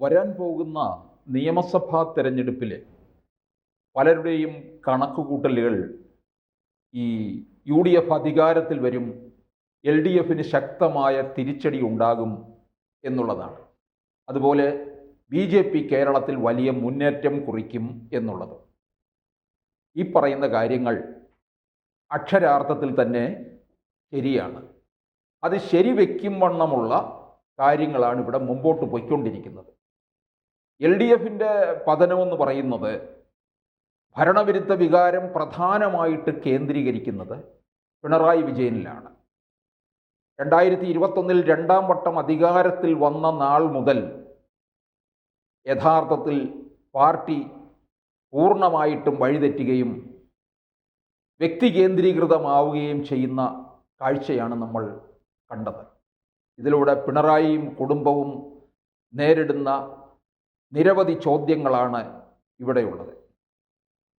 വരാൻ പോകുന്ന നിയമസഭാ തെരഞ്ഞെടുപ്പിൽ പലരുടെയും കണക്കുകൂട്ടലുകൾ ഈ യു ഡി എഫ് അധികാരത്തിൽ വരും എൽ ഡി എഫിന് ശക്തമായ തിരിച്ചടി ഉണ്ടാകും എന്നുള്ളതാണ്. അതുപോലെ ബി ജെ പി കേരളത്തിൽ വലിയ മുന്നേറ്റം കുറിക്കും എന്നുള്ളത്. ഈ പറയുന്ന കാര്യങ്ങൾ അക്ഷരാർത്ഥത്തിൽ തന്നെ ശരിയാണ്. അത് ശരി ശരിവെക്കും വണ്ണമുള്ള കാര്യങ്ങളാണ് ഇവിടെ മുമ്പോട്ട് പോയിക്കൊണ്ടിരിക്കുന്നത്. എൽ ഡി എഫിന്റെ പതനമെന്ന് പറയുന്നത് ഭരണവിരുദ്ധ വികാരം പ്രധാനമായിട്ട് കേന്ദ്രീകരിക്കുന്നത് പിണറായി വിജയനിലാണ്. രണ്ടായിരത്തി ഇരുപത്തൊന്നിൽ രണ്ടാം വട്ടം അധികാരത്തിൽ വന്ന നാൾ മുതൽ യഥാർത്ഥത്തിൽ പാർട്ടി പൂർണമായിട്ടും വഴിതെറ്റുകയും വ്യക്തി കേന്ദ്രീകൃതമാവുകയും ചെയ്യുന്ന കാഴ്ചയാണ് നമ്മൾ കണ്ടത്. ഇതിലൂടെ പിണറായിയും കുടുംബവും നേരിടുന്ന നിരവധി ചോദ്യങ്ങളാണ് ഇവിടെയുള്ളത്.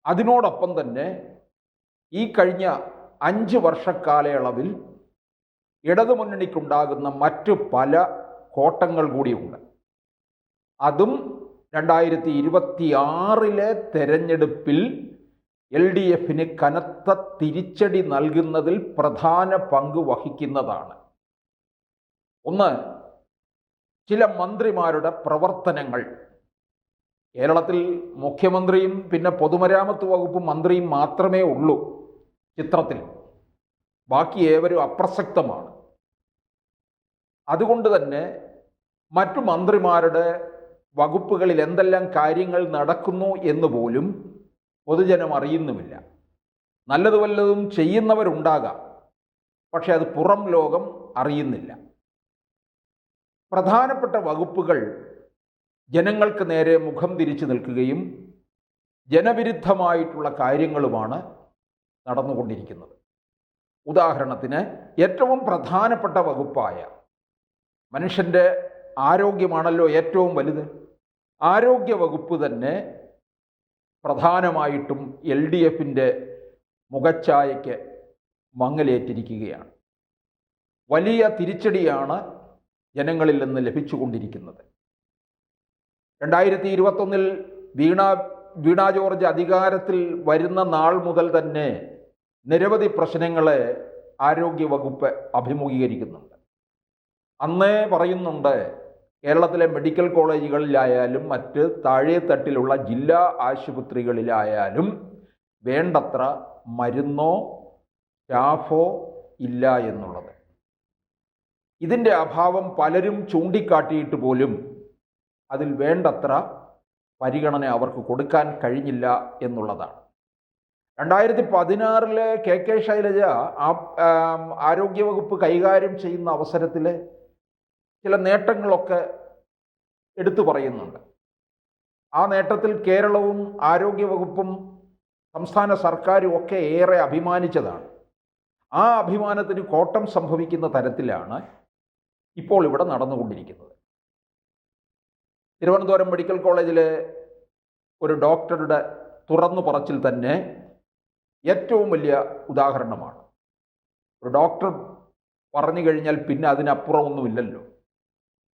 അതിനോടൊപ്പം തന്നെ ഈ കഴിഞ്ഞ അഞ്ച് വർഷക്കാലയളവിൽ ഇടതുമുന്നണിക്കുണ്ടാകുന്ന മറ്റു പല കോട്ടങ്ങൾ കൂടിയുണ്ട്. അതും രണ്ടായിരത്തി ഇരുപത്തി ആറിലെ തെരഞ്ഞെടുപ്പിൽ എൽ ഡി എഫിന് കനത്ത തിരിച്ചടി നൽകുന്നതിൽ പ്രധാന പങ്ക് വഹിക്കുന്നതാണ്. ഒന്ന് ചില മന്ത്രിമാരുടെ പ്രവർത്തനങ്ങൾ. കേരളത്തിൽ മുഖ്യമന്ത്രിയും പിന്നെ പൊതുമരാമത്ത് വകുപ്പ് മന്ത്രിയും മാത്രമേ ഉള്ളൂ ചിത്രത്തിൽ. ബാക്കി ഏവരും അപ്രസക്തമാണ്. അതുകൊണ്ട് തന്നെ മറ്റു മന്ത്രിമാരുടെ വകുപ്പുകളിൽ എന്തെല്ലാം കാര്യങ്ങൾ നടക്കുന്നു എന്ന് പോലും പൊതുജനം അറിയുന്നുമില്ല. നല്ലത് വല്ലതും ചെയ്യുന്നവരുണ്ടാകാം പക്ഷെ അത് പുറം ലോകം അറിയുന്നില്ല. പ്രധാനപ്പെട്ട വകുപ്പുകൾ ജനങ്ങൾക്ക് നേരെ മുഖം തിരിച്ചു നിൽക്കുകയും ജനവിരുദ്ധമായിട്ടുള്ള കാര്യങ്ങളുമാണ് നടന്നുകൊണ്ടിരിക്കുന്നത്. ഉദാഹരണത്തിന് ഏറ്റവും പ്രധാനപ്പെട്ട വകുപ്പായ മനുഷ്യന്റെ ആരോഗ്യമാണല്ലോ ഏറ്റവും വലുത്. ആരോഗ്യ വകുപ്പ് തന്നെ പ്രധാനമായിട്ടും എൽ ഡി എഫിന്റെ മുഖച്ഛായയ്ക്ക് മങ്ങലേറ്റിരിക്കുകയാണ്. വലിയ തിരിച്ചടിയാണ് ജനങ്ങളിൽ നിന്ന് ലഭിച്ചുകൊണ്ടിരിക്കുന്നത്. രണ്ടായിരത്തി ഇരുപത്തൊന്നിൽ വീണ വീണ ജോർജ് അധികാരത്തിൽ വരുന്ന നാൾ മുതൽ തന്നെ നിരവധി പ്രശ്നങ്ങളെ ആരോഗ്യവകുപ്പ് അഭിമുഖീകരിക്കുന്നുണ്ട്. അന്നേ പറയുന്നുണ്ട് കേരളത്തിലെ മെഡിക്കൽ കോളേജുകളിലായാലും മറ്റ് താഴെത്തട്ടിലുള്ള ജില്ലാ ആശുപത്രികളിലായാലും വേണ്ടത്ര മരുന്നോ സ്റ്റാഫോ ഇല്ല എന്നുള്ളത്. ഇതിന്റെ അഭാവം പലരും ചൂണ്ടിക്കാട്ടിയിട്ട് പോലും അതിൽ വേണ്ടത്ര പരിഗണന അവർക്ക് കൊടുക്കാൻ കഴിഞ്ഞില്ല എന്നുള്ളതാണ്. രണ്ടായിരത്തി പതിനാറിലെ കെ കെ ശൈലജ ആരോഗ്യവകുപ്പ് കൈകാര്യം ചെയ്യുന്ന അവസരത്തിൽ ചില നേട്ടങ്ങളൊക്കെ എടുത്തു പറയുന്നുണ്ട്. ആ നേട്ടത്തിൽ കേരളവും ആരോഗ്യവകുപ്പും സംസ്ഥാന സർക്കാരും ഒക്കെ ഏറെ അഭിമാനിച്ചതാണ്. ആ അഭിമാനത്തിന് കോട്ടം സംഭവിക്കുന്ന തരത്തിലാണ് ഇപ്പോൾ ഇവിടെ നടന്നുകൊണ്ടിരിക്കുന്നത്. തിരുവനന്തപുരം മെഡിക്കൽ കോളേജിലെ ഒരു ഡോക്ടറുടെ തുറന്നു പറച്ചിൽ തന്നെ ഏറ്റവും വലിയ ഉദാഹരണമാണ്. ഒരു ഡോക്ടർ പറഞ്ഞു കഴിഞ്ഞാൽ പിന്നെ അതിനപ്പുറമൊന്നുമില്ലല്ലോ.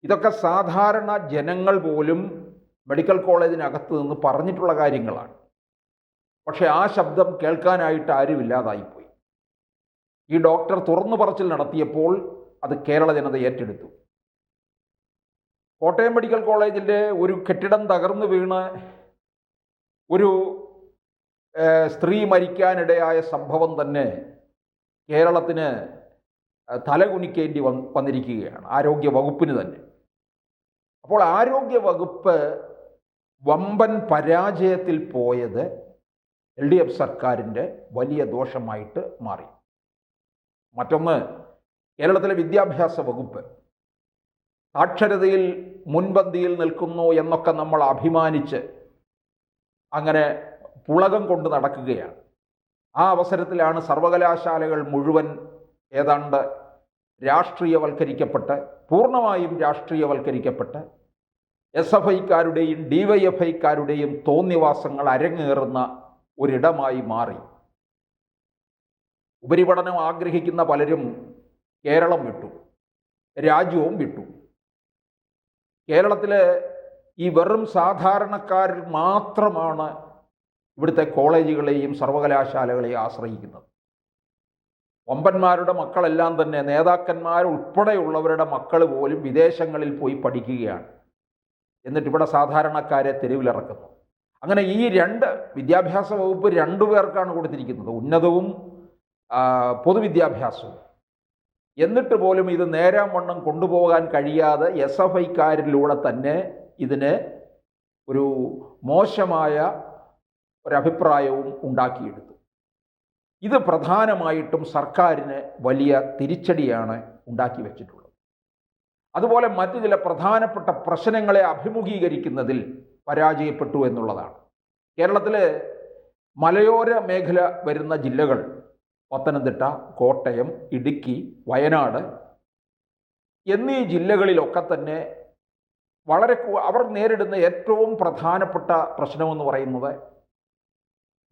ഇതൊക്കെ സാധാരണ ജനങ്ങൾ പോലും മെഡിക്കൽ കോളേജിനകത്ത് നിന്ന് പറഞ്ഞിട്ടുള്ള കാര്യങ്ങളാണ്. പക്ഷേ ആ ശബ്ദം കേൾക്കാനായിട്ട് ആരും ആരുമില്ലാതായിപ്പോയി. ഈ ഡോക്ടർ തുറന്നു പറച്ചിൽ നടത്തിയപ്പോൾ അത് കേരള ജനത ഏറ്റെടുത്തു. കോട്ടയം മെഡിക്കൽ കോളേജിന്റെ ഒരു കെട്ടിടം തകർന്നു വീണ് ഒരു സ്ത്രീ മരിക്കാനിടയായ സംഭവം തന്നെ കേരളത്തിന് തലകുനിക്കേണ്ടി വന്ന് വന്നിരിക്കുകയാണ് ആരോഗ്യ വകുപ്പിന് തന്നെ. അപ്പോൾ ആരോഗ്യ വകുപ്പ് വമ്പൻ പരാജയത്തിൽ പോയത് എൽ ഡി എഫ് സർക്കാരിന്റെ വലിയ ദോഷമായിട്ട് മാറി. മറ്റൊന്ന് കേരളത്തിലെ വിദ്യാഭ്യാസ വകുപ്പ് സാക്ഷരതയിൽ മുൻപന്തിയിൽ നിൽക്കുന്നു എന്നൊക്കെ നമ്മൾ അഭിമാനിച്ച് അങ്ങനെ പുളകം കൊണ്ട് നടക്കുകയാണ്. ആ അവസരത്തിലാണ് സർവകലാശാലകൾ മുഴുവൻ ഏതാണ്ട് രാഷ്ട്രീയവൽക്കരിക്കപ്പെട്ട് പൂർണമായും രാഷ്ട്രീയവൽക്കരിക്കപ്പെട്ട് എസ് എഫ് ഐക്കാരുടെയും ഡി വൈ എഫ് ഐക്കാരുടെയും തോന്നിവാസങ്ങൾ അരങ്ങേറുന്ന ഒരിടമായി മാറി. ഉപരിപഠനം ആഗ്രഹിക്കുന്ന പലരും കേരളം വിട്ടു രാജ്യവും വിട്ടു. കേരളത്തിലെ ഈ വെറും സാധാരണക്കാരിൽ മാത്രമാണ് ഇവിടുത്തെ കോളേജുകളെയും സർവകലാശാലകളെയും ആശ്രയിക്കുന്നത്. വമ്പന്മാരുടെ മക്കളെല്ലാം തന്നെ നേതാക്കന്മാരുൾപ്പെടെയുള്ളവരുടെ മക്കൾ പോലും വിദേശങ്ങളിൽ പോയി പഠിക്കുകയാണ്. എന്നിട്ട് ഇവിടെ സാധാരണക്കാരെ തെരുവിലിറക്കുന്നു. അങ്ങനെ ഈ രണ്ട് വിദ്യാഭ്യാസ വകുപ്പ് രണ്ടു പേർക്കാണ് കൊടുത്തിരിക്കുന്നത്. ഉന്നതവും പൊതുവിദ്യാഭ്യാസവും. എന്നിട്ട് പോലും ഇത് നേരാം വണ്ണം കൊണ്ടുപോകാൻ കഴിയാതെ എസ് എഫ് ഐക്കാരിലൂടെ തന്നെ ഇതിന് ഒരു മോശമായ ഒരഭിപ്രായവും ഉണ്ടാക്കിയെടുത്തു. ഇത് പ്രധാനമായിട്ടും സർക്കാരിന് വലിയ തിരിച്ചടിയാണ് ഉണ്ടാക്കി വെച്ചിട്ടുള്ളത്. അതുപോലെ മറ്റു ചില പ്രധാനപ്പെട്ട പ്രശ്നങ്ങളെ അഭിമുഖീകരിക്കുന്നതിൽ പരാജയപ്പെട്ടു എന്നുള്ളതാണ്. കേരളത്തിലെ മലയോര മേഖല വരുന്ന ജില്ലകൾ പത്തനംതിട്ട കോട്ടയം ഇടുക്കി വയനാട് എന്നീ ജില്ലകളിലൊക്കെ തന്നെ വളരെ അവർ നേരിടുന്ന ഏറ്റവും പ്രധാനപ്പെട്ട പ്രശ്നമെന്ന് പറയുന്നത്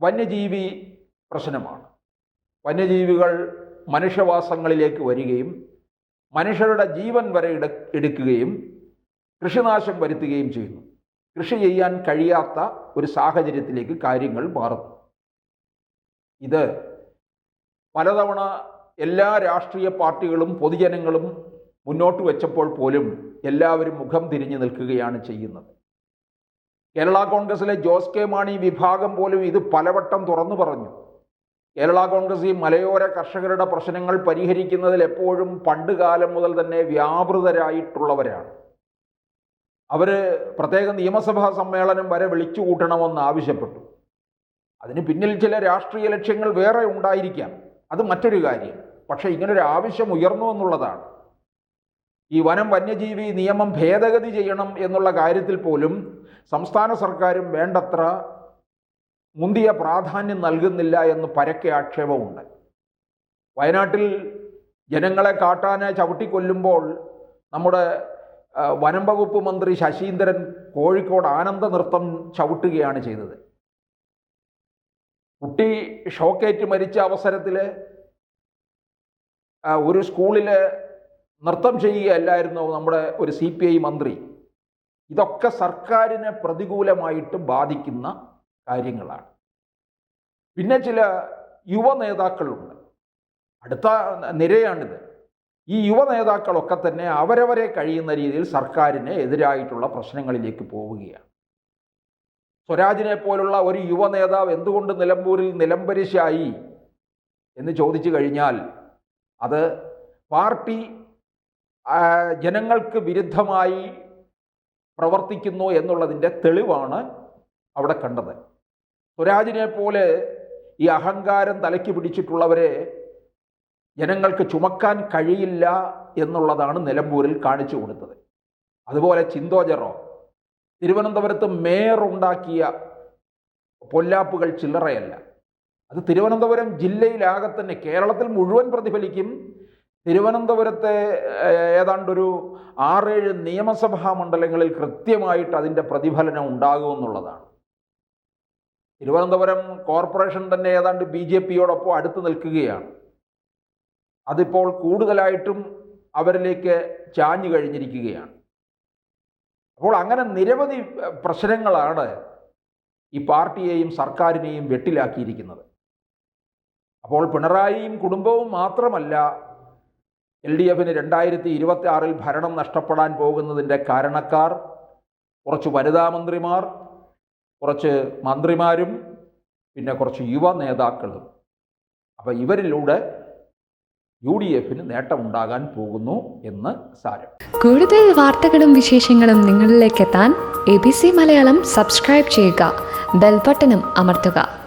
വന്യജീവി പ്രശ്നമാണ്. വന്യജീവികൾ മനുഷ്യവാസങ്ങളിലേക്ക് വരികയും മനുഷ്യരുടെ ജീവൻ വരെ എടു എടുക്കുകയും കൃഷിനാശം വരുത്തുകയും ചെയ്യുന്നു. കൃഷി ചെയ്യാൻ കഴിയാത്ത ഒരു സാഹചര്യത്തിലേക്ക് കാര്യങ്ങൾ മാറുന്നു. ഇത് പലതവണ എല്ലാ രാഷ്ട്രീയ പാർട്ടികളും പൊതുജനങ്ങളും മുന്നോട്ട് വെച്ചപ്പോൾ പോലും എല്ലാവരും മുഖം തിരിഞ്ഞു നിൽക്കുകയാണ് ചെയ്യുന്നത്. കേരള കോൺഗ്രസിലെ ജോസ് കെ മാണി വിഭാഗം പോലും ഇത് പലവട്ടം തുറന്നു പറഞ്ഞു. കേരള കോൺഗ്രസ് ഈ മലയോര കർഷകരുടെ പ്രശ്നങ്ങൾ പരിഹരിക്കുന്നതിൽ എപ്പോഴും പണ്ട് കാലം മുതൽ തന്നെ വ്യാപൃതരായിട്ടുള്ളവരാണ്. അവർ പ്രത്യേക നിയമസഭാ സമ്മേളനം വരെ വിളിച്ചു കൂട്ടണമെന്ന് ആവശ്യപ്പെട്ടു. അതിന് പിന്നിൽ ചില രാഷ്ട്രീയ ലക്ഷ്യങ്ങൾ വേറെ ഉണ്ടായിരിക്കാം. അത് മറ്റൊരു കാര്യം. പക്ഷേ ഇങ്ങനൊരു ആവശ്യം ഉയർന്നു എന്നുള്ളതാണ്. ഈ വനം വന്യജീവി നിയമം ഭേദഗതി ചെയ്യണം എന്നുള്ള കാര്യത്തിൽ പോലും സംസ്ഥാന സർക്കാരും വേണ്ടത്ര മുന്തിയ പ്രാധാന്യം നൽകുന്നില്ല എന്ന് പരക്കെ ആക്ഷേപമുണ്ട്. വയനാട്ടിൽ ജനങ്ങളെ കാട്ടാനെ ചവിട്ടിക്കൊല്ലുമ്പോൾ നമ്മുടെ വനം വകുപ്പ് മന്ത്രി ശശീന്ദ്രൻ കോഴിക്കോട് ആനന്ദ നൃത്തം ചവിട്ടുകയാണ് ചെയ്തത്. കുട്ടി ഷോക്കേറ്റ് മരിച്ച അവസരത്തിൽ ഒരു സ്കൂളിൽ നൃത്തം ചെയ്യുകയല്ലായിരുന്നു നമ്മുടെ ഒരു സി പി ഐ മന്ത്രി. ഇതൊക്കെ സർക്കാരിനെ പ്രതികൂലമായിട്ട് ബാധിക്കുന്ന കാര്യങ്ങളാണ്. പിന്നെ ചില യുവ നേതാക്കളുണ്ട്. അടുത്ത നിരയാണിത്. ഈ യുവ നേതാക്കളൊക്കെ തന്നെ അവരവരെ കഴിയുന്ന രീതിയിൽ സർക്കാരിന് എതിരായിട്ടുള്ള പ്രശ്നങ്ങളിലേക്ക് പോവുകയാണ്. സ്വരാജിനെ പോലുള്ള ഒരു യുവ നേതാവ് എന്തുകൊണ്ട് നിലമ്പൂരിൽ നിലംപരിശായി എന്ന് ചോദിച്ചു കഴിഞ്ഞാൽ അത് പാർട്ടി ജനങ്ങൾക്ക് വിരുദ്ധമായി പ്രവർത്തിക്കുന്നു എന്നുള്ളതിന്റെ തെളിവാണ് അവിടെ കണ്ടത്. സ്വരാജിനെ പോലെ ഈ അഹങ്കാരം തലയ്ക്ക് പിടിച്ചിട്ടുള്ളവരെ ജനങ്ങൾക്ക് ചുമക്കാൻ കഴിയില്ല എന്നുള്ളതാണ് നിലമ്പൂരിൽ കാണിച്ചു കൊടുത്തത്. അതുപോലെ ചിന്തോജറോ തിരുവനന്തപുരത്ത് മേയർ ഉണ്ടാക്കിയ പൊല്ലാപ്പുകൾ ചില്ലറയല്ല. അത് തിരുവനന്തപുരം ജില്ലയിലാകെ തന്നെ കേരളത്തിൽ മുഴുവൻ പ്രതിഫലിക്കും. തിരുവനന്തപുരത്തെ ഏതാണ്ടൊരു ആറേഴ് നിയമസഭാ മണ്ഡലങ്ങളിൽ കൃത്യമായിട്ട് അതിന്റെ പ്രതിഫലനം ഉണ്ടാകുമെന്നുള്ളതാണ് തിരുവനന്തപുരം കോർപ്പറേഷൻ തന്നെ ഏതാണ്ട് ബി ജെ പിയോടൊപ്പം അടുത്ത് നിൽക്കുകയാണ്. അതിപ്പോൾ കൂടുതലായിട്ടും അവരിലേക്ക് ചാഞ്ഞു കഴിഞ്ഞിരിക്കുകയാണ്. അപ്പോൾ അങ്ങനെ നിരവധി പ്രശ്നങ്ങളാണ് ഈ പാർട്ടിയെയും സർക്കാരിനെയും വെട്ടിലാക്കിയിരിക്കുന്നത്. അപ്പോൾ പിണറായിയും കുടുംബവും മാത്രമല്ല എൽ ഡി എഫിന് രണ്ടായിരത്തി ഇരുപത്തി ആറിൽ ഭരണം നഷ്ടപ്പെടാൻ പോകുന്നതിന്റെ കാരണക്കാർ കുറച്ച് വനിതാ മന്ത്രിമാർ കുറച്ച് മന്ത്രിമാരും പിന്നെ കുറച്ച് യുവ നേതാക്കളും. അപ്പോൾ ഇവരിലൂടെ യു ഡി എഫിന് നേട്ടമുണ്ടാകാൻ പോകുന്നു എന്ന് സാരം. കൂടുതൽ വാർത്തകളും വിശേഷങ്ങളും നിങ്ങളിലേക്ക് എത്താൻ A B C Malayalam subscribe ചെയ്യുക. ബെൽബട്ടനും അമർത്തുക.